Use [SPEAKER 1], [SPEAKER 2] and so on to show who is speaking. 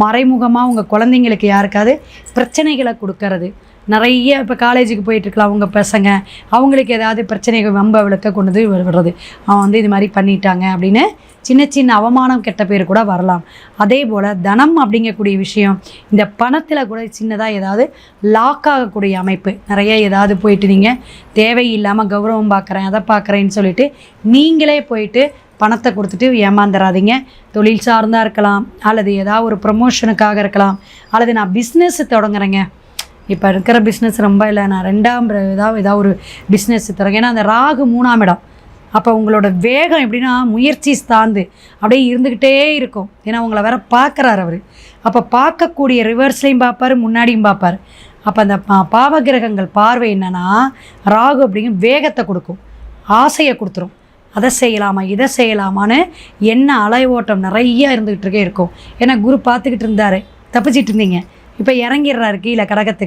[SPEAKER 1] மறைமுகமாக உங்கள் குழந்தைங்களுக்கு யாருக்காவது பிரச்சனைகளை கொடுக்கறது. நிறைய இப்போ காலேஜுக்கு போயிட்டுருக்கலாம் அவங்க பசங்க. அவங்களுக்கு ஏதாவது பிரச்சனைகள் வம்ப விளக்க கொண்டு வந்து விடுறது. அவன் வந்து இது மாதிரி பண்ணிட்டாங்க அப்படின்னு சின்ன சின்ன அவமானம் கெட்ட பேர் கூட வரலாம். அதே போல் தனம் அப்படிங்கக்கூடிய விஷயம் இந்த பணத்தில் கூட சின்னதாக ஏதாவது லாக் ஆகக்கூடிய அமைப்பு நிறைய ஏதாவது போயிட்டு நீங்கள் தேவையில்லாமல் கௌரவம் பார்க்குறேன் அதை பார்க்குறேன்னு சொல்லிட்டு நீங்களே போயிட்டு பணத்தை கொடுத்துட்டு ஏமாந்துடாதீங்க தொழில் சார்ந்தா இருக்கலாம் அல்லது ஏதாவது ஒரு ப்ரொமோஷனுக்காக இருக்கலாம் அல்லது நான் பிஸ்னஸ் தொடங்குறேங்க. இப்போ இருக்கிற பிஸ்னஸ் ரொம்ப இல்லை நான் ரெண்டாம் ர- ஏதாவது ஏதாவது ஒரு பிஸ்னஸ் தொடங்க ஏன்னா அந்த ராகு மூணாம் இடம். அப்போ உங்களோட வேகம் எப்படின்னா முயற்சி சார்ந்து அப்படியே இருந்துக்கிட்டே இருக்கும். ஏன்னா உங்களை வேற பார்க்குறாரு அவர். அப்போ பார்க்கக்கூடிய ரிவர்ஸ்லையும் பார்ப்பார் முன்னாடியும் பார்ப்பார். அப்போ அந்த பாவகிரகங்கள் பார்வை என்னென்னா ராகு அப்படிங்கிற வேகத்தை கொடுக்கும். ஆசையை கொடுத்துரும். அதை செய்யலாமா இதை செய்யலாமான்னு என்ன அலை ஓட்டம் நிறைய இருந்துகிட்டு இருக்கே இருக்கும். ஏன்னா குரு பார்த்துக்கிட்டு இருந்தாரு தப்பிச்சிட்டு இருந்தீங்க. இப்போ இறங்கிடுறாரு கீழே கடகத்துக்கு.